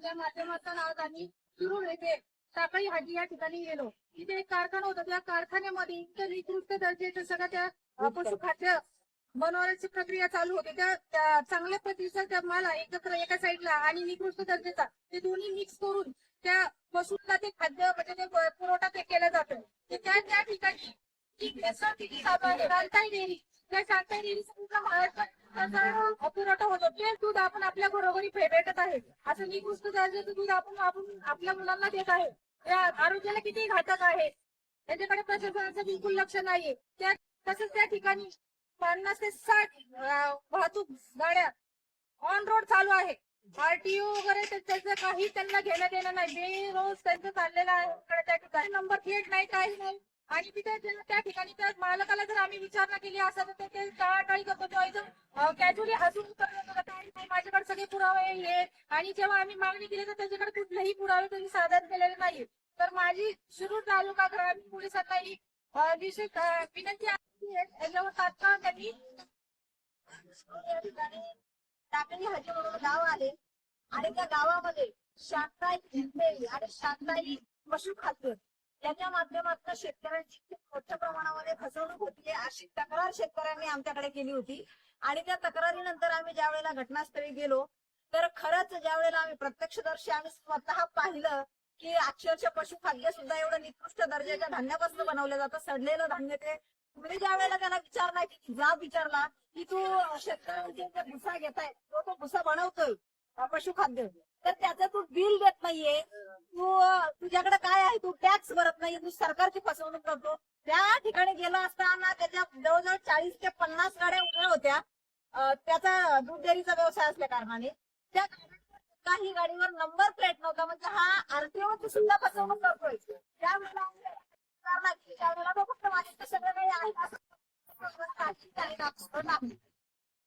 त्या माध्यमातून आज आम्ही सुरू येते साखळी हाजी या ठिकाणी गेलो. तिथे एक कारखाना होता. त्या कारखान्यामध्ये इतकं निकृष्ट दर्जाचं सगळं त्या पशुखाद्य बनवण्याची प्रक्रिया चालू होती. त्या चांगल्या प्रतिसाद त्या माल एकत्र एका साईडला आणि निकृष्ट दर्जाचा. ते दोन्ही मिक्स करून त्या पशूंना ते खाद्य म्हणजे ते पुरवठा ते केलं जातं. त्या त्या ठिकाणी ती भेसळ त्या शांताई डेअरी पूर्ण महाराष्ट्रात होतो ते दूध आपण आपल्या घरोघरी भेटत आहे. असं निकृष्ट दर्जाचं दूध आपण आपण आपल्या मुलांना देत आहे. त्या आरोग्याला किती घातक आहे. त्याच्याकडे प्रशासनाचं बिलकुल लक्ष नाहीये. त्या तसंच त्या ठिकाणी पन्नास ते साठ वाहतूक गाड्या ऑन रोड चालू आहे. आरटीओ वगैरे त्याचं काही त्यांना घेणं देणं नाही. बेरोज त्यांचं चाललेलं आहे. त्या ठिकाणी. नंबर प्लेट नाही काही नाही. आणि तिथे त्या- ठिकाणी त्या मालकाला जर आम्ही विचारणा केली असं तर ते- टाळाटाळी करतो. तेव्हा एकदम कॅज्युअली हसून माझ्याकडे सगळे पुरावे हे. आणि जेव्हा आम्ही मागणी केली तर त्याच्याकडे कुठलेही पुरावे त्यांनी सादर केलेले नाही तर माझी शिरूर तालुका ग्रामीण पोलिसांना ही विशेष विनंती आहे याच्यावर तात्काळ त्यांनी टाकणी ठिकाणी म्हणून गाव आले. आणि त्या गावामध्ये शांताई आणि शांताई पशुखाद्य याच्या माध्यमातून शेतकऱ्यांची खूप मोठ्या प्रमाणामध्ये फसवणूक होती अशी तक्रार शेतकऱ्यांनी आमच्याकडे केली होती. आणि त्या तक्रारीनंतर आम्ही ज्या वेळेला घटनास्थळी गेलो तर खरंच ज्या वेळेला आम्ही प्रत्यक्षदर्शी आम्ही स्वतः पाहिलं की अक्षरशः पशुखाद्य सुद्धा एवढं निकृष्ट दर्जाच्या धान्यापासून बनवलं जातं सडलेलं धान्य ते. तुम्ही ज्या वेळेला त्याला विचारला की जा विचारला की तू शेतकऱ्यांचा जो भुसा घेताय तो तो भुसा बनवतोय पशुखाद्य. तर त्याचं तू बिल देत नाहीये. तू तुझ्याकडे काय आहे? तू टॅक्स भरत नाही तू सरकारची फसवणूक करतो. त्या ठिकाणी गेलो असताना त्याच्या जवळजवळ चाळीस ते पन्नास गाड्या उभ्या होत्या. त्याचा दूध डेअरीचा व्यवसाय असल्या कारणाने. त्या काही गाडीवर नंबर प्लेट नव्हता म्हणजे हा आरटीओ सुद्धा फसवणूक करतोय. त्यावेळेला त्यावेळेला तो फक्त माझ्याकडे सगळं काही आहे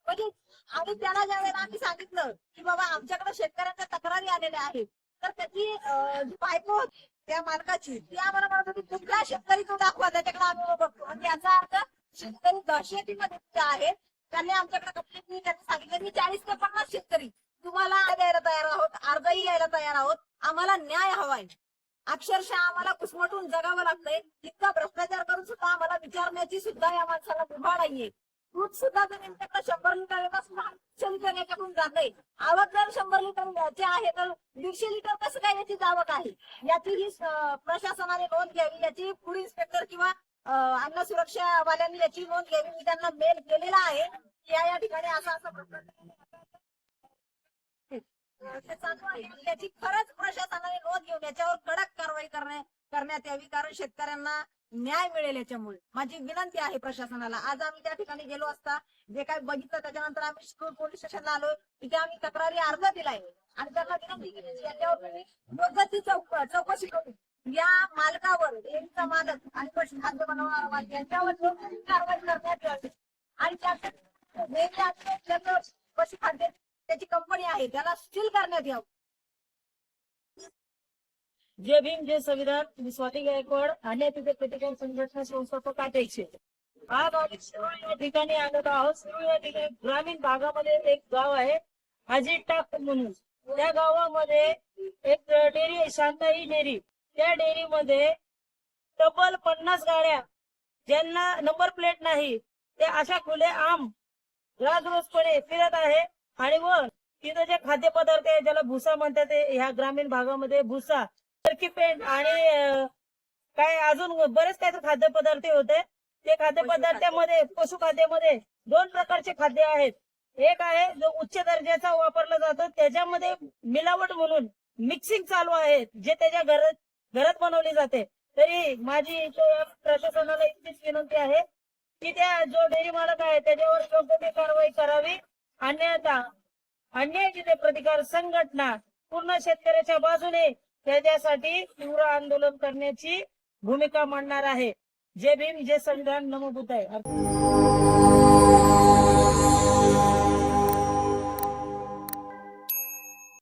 म्हणजे आणि त्याला ज्या वेळेला आम्ही सांगितलं की बाबा आमच्याकडे शेतकऱ्यांच्या तक्रारी आलेल्या आहेत तर त्याची जी बायको होती त्या मालकाची ती आम्हाला म्हणत होती कुठला शेतकरी तो दाखवा त्याच्याकडे आम्ही बघतो. म्हणजे याचा अर्थ शेतकरी दहशतीमध्ये जे आहेत त्यांनी आमच्याकडे कंप्लेंट त्यांनी सांगितलं की चाळीस ते पन्नास शेतकरी. तुम्हाला द्यायला तयार आहोत अर्जही यायला तयार आहोत. आम्हाला न्याय हवाय. अक्षरशः आम्हाला कुसमटून जगावं लागतंय. इतका भ्रष्टाचार करून सुद्धा आम्हाला विचारण्याची सुद्धा या माणसाला मुभा नाहीये. दूध सुद्धा जर यांच्याकडे शंभर लिटर येत असलं आठशे लिटर जाते आवक जर शंभर लिटर जे आहे तर दीडशे लिटर कसं काय याची जावक आहे? याची ही प्रशासनाने नोंद घ्यावी याची फूड इन्स्पेक्टर किंवा अन्न सुरक्षा वाल्यांनी याची नोंद घ्यावी मी त्यांना मेल केलेला आहे. या या ठिकाणी असा असं चालू आहे. याची खरंच प्रशासनाने नोंद घेऊन याच्यावर कडक कारवाई करण्यात यावी कारण शेतकऱ्यांना न्याय मिळेल याच्यामुळे. माझी विनंती आहे प्रशासनाला. आज आम्ही त्या ठिकाणी गेलो असता जे काय बघितलं त्याच्यानंतर आम्ही पोलीस स्टेशनला आलो तिथे आम्ही तक्रारी अर्ज दिलाय. आणि त्यांना विनंती केली याच्यावर तुम्ही योग्य ती चौक चौकशी करून या मालकावर एकचा मालक आणि पशुखाद्य बनवणारा मालक यांच्यावर योग्य कारवाई करण्यात यावी. आणि त्याचं ज्याचं पशुखाद्य त्याची कंपनी आहे त्याला सील करण्यात यावं. जय भीम जय संविधान. मी स्वाती गायकवाड आणि तिथे प्रतिकार संघटना संस्थापक अध्यक्ष आज आम्ही शिरूर या ठिकाणी आलेलो आहोत. शिरूर या ठिकाणी ग्रामीण भागामध्ये एक गाव आहे. अजित टाक म्हणून. त्या गावामध्ये एक डेअरी आहे शांताई डेअरी. त्या डेअरीमध्ये तब्बल पन्नास गाड्या ज्यांना नंबर प्लेट नाही ते अशा खुले आम राजरोजपणे फिरत आहे आणि व तिथं जे खाद्यपदार्थ आहे ज्याला भुसा म्हणतात ते ह्या ग्रामीण भागामध्ये भुसा टर्की पेंट आणि काय अजून बरेच काही खाद्यपदार्थ होते. ते खाद्यपदार्थामध्ये पशुखाद्यामध्ये दोन प्रकारचे खाद्य आहेत. एक आहे जो उच्च दर्जाचा वापरला जातो त्याच्यामध्ये मिलावट म्हणून मिक्सिंग चालू आहे जे त्याच्या घरात घरात बनवली जाते. तरी माझी प्रशासनाला इतकीच विनंती आहे की त्या जो डेअरी मालक आहे त्याच्यावर योग्य ती कारवाई करावी. अन्यथा अन्याय जिथे प्रतिकार संघटना पूर्ण शेतकऱ्याच्या बाजूने त्याच्यासाठी तीव्र आंदोलन करण्याची भूमिका मांडणार आहे. जे भीम जे संविधान नमो आहे